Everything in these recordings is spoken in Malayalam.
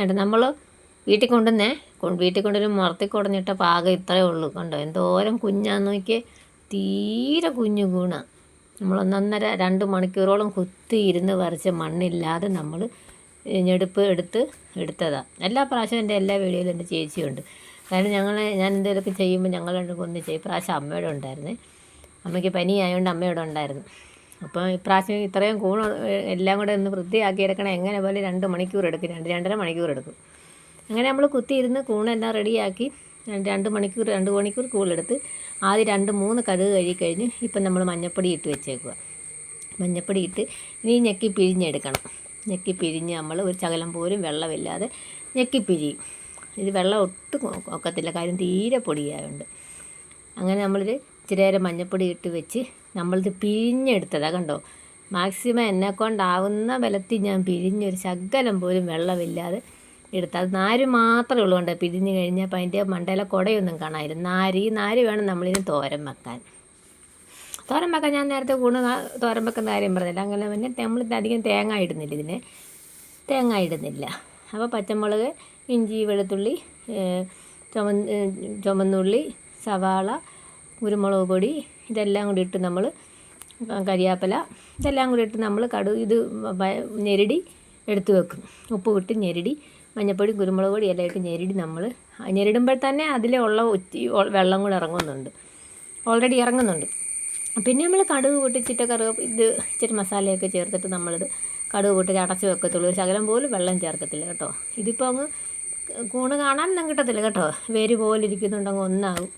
എന്നിട്ട് നമ്മൾ വീട്ടിൽ കൊണ്ടുവന്നേ. വീട്ടിൽ കൊണ്ടുവരും മുറത്തി കുടഞ്ഞിട്ട പാകം ഇത്രയേ ഉള്ളൂ. കണ്ടോ? എന്തോരം കുഞ്ഞാന്ന് നോക്കി തീരെ കുഞ്ഞു കൂണ. നമ്മൾ ഒന്നൊന്നര രണ്ട് മണിക്കൂറോളം കുത്തി ഇരുന്ന് വരച്ച മണ്ണില്ലാതെ നമ്മൾ ഞെടുപ്പ് എടുത്ത് എടുത്തതാണ് എല്ലാ പ്രാവശ്യവും എന്റെ എല്ലാ വീഡിയോയിലും എന്റെ ചേച്ചിയുണ്ട്. കാരണം ഞങ്ങൾ ഞാൻ എന്തെങ്കിലുമൊക്കെ ചെയ്യുമ്പോൾ ഞങ്ങൾ രണ്ടും ചെയ്യും. പ്രാവശ്യം അമ്മയുടെ ഉണ്ടായിരുന്നേ. അമ്മയ്ക്ക് പനി ആയതുകൊണ്ട് അമ്മയുടെ ഉണ്ടായിരുന്നു. അപ്പോൾ ഇപ്രാവശ്യം ഇത്രയും കൂണ് എല്ലാം കൂടെ ഒന്ന് വൃത്തിയാക്കി എടുക്കണം എങ്ങനെ പോലെ രണ്ട് മണിക്കൂർ എടുക്കും രണ്ട് രണ്ടര മണിക്കൂർ എടുക്കും. അങ്ങനെ നമ്മൾ കുത്തിയിരുന്ന് കൂണെല്ലാം റെഡിയാക്കി രണ്ട് മണിക്കൂർ രണ്ട് മണിക്കൂർ കൂളെടുത്ത് ആദ്യം രണ്ട് മൂന്ന് കടുക് കഴുകി കഴിഞ്ഞ് ഇപ്പം നമ്മൾ മഞ്ഞപ്പൊടി ഇട്ട് വെച്ചേക്കുക. മഞ്ഞപ്പൊടി ഇട്ട് ഇനി ഞെക്കി പിഴിഞ്ഞെടുക്കണം. ഞെക്കി പിഴിഞ്ഞ് നമ്മൾ ഒരു ശകലം പോലും വെള്ളമില്ലാതെ ഞെക്കി പിഴിയും. ഇത് വെള്ളം ഒട്ടും ഒക്കത്തില്ല കാര്യം തീരെ പൊടിയായതുകൊണ്ട് അങ്ങനെ നമ്മളിത് ഇച്ചിരി നേരം മഞ്ഞപ്പൊടി ഇട്ട് വെച്ച് നമ്മളിത് പിഴിഞ്ഞെടുത്തതാണ് കണ്ടോ? മാക്സിമം എന്നെ കൊണ്ടാവുന്ന ബലത്തിൽ ഞാൻ പിഴിഞ്ഞൊരു ശകലം പോലും വെള്ളമില്ലാതെ എടുത്ത് അത് നാര് മാത്രമേ ഉള്ളൂ കണ്ടോ? പിരിഞ്ഞ് കഴിഞ്ഞാൽ അപ്പം അതിന്റെ മണ്ടയിലെ കുടയൊന്നും കാണാമായിരുന്നു നാര് ഈ നാര് വേണം നമ്മളിതിന് തോരൻ വെക്കാൻ. തോരൻ വെക്കാൻ ഞാൻ നേരത്തെ കൂണ് തോരൻ വെക്കുന്ന കാര്യം പറഞ്ഞില്ല. അങ്ങനെ പിന്നെ നമ്മൾ അധികം തേങ്ങ ഇടുന്നില്ല ഇതിന്. തേങ്ങ ഇടുന്നില്ല. അപ്പോൾ പച്ചമുളക് ഇഞ്ചി വെളുത്തുള്ളി ചുമ ചുമന്നുള്ളി സവാള കുരുമുളക് പൊടി ഇതെല്ലാം കൂടി ഇട്ട് നമ്മൾ കരിയാപ്പില ഇതെല്ലാം കൂടി ഇട്ട് നമ്മൾ കടു ഇത് ഞെരടി എടുത്തു വെക്കും. ഉപ്പ് വിട്ട് ഞെരടി മഞ്ഞപ്പൊടി കുരുമുളക് പൊടി എല്ലാം ഇട്ട് ഞെരടി നമ്മൾ ഞെരടുമ്പോൾ തന്നെ അതിലെ ഉള്ള ഒത്തി വെള്ളം കൂടെ ഇറങ്ങുന്നുണ്ട്. ഓൾറെഡി ഇറങ്ങുന്നുണ്ട്. പിന്നെ നമ്മൾ കടുക് പൊട്ടിച്ചിട്ട് കറു ഇത് ഇച്ചിരി മസാലയൊക്കെ ചേർത്തിട്ട് നമ്മളിത് കടുക് പൊട്ടിച്ച് അടച്ച് വെക്കത്തുള്ളൂ. ഒരു ശകലം പോലും വെള്ളം ചേർക്കത്തില്ല കേട്ടോ. ഇതിപ്പോൾ അങ്ങ് കൂണ് കാണാനൊന്നും കിട്ടത്തില്ല കേട്ടോ. വേര് പോലെ ഇരിക്കുന്നുണ്ടെങ്കിൽ ഒന്നാകും.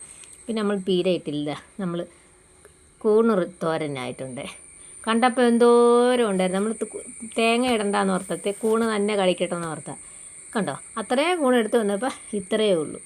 പിന്നെ നമ്മൾ പീര ഇട്ടില്ല നമ്മൾ കൂണ് തോരനായിട്ടുണ്ട്. കണ്ടപ്പോൾ എന്തോരം ഉണ്ടായിരുന്നു. നമ്മൾ തേങ്ങ ഇടണ്ടെന്ന് ഓർത്തത്തെ കൂണ് തന്നെ കളിക്കട്ടെന്ന് ഓർത്താ. കണ്ടോ? അത്രയും കൂണെടുത്ത് വന്നപ്പോൾ ഇത്രയേ ഉള്ളൂ.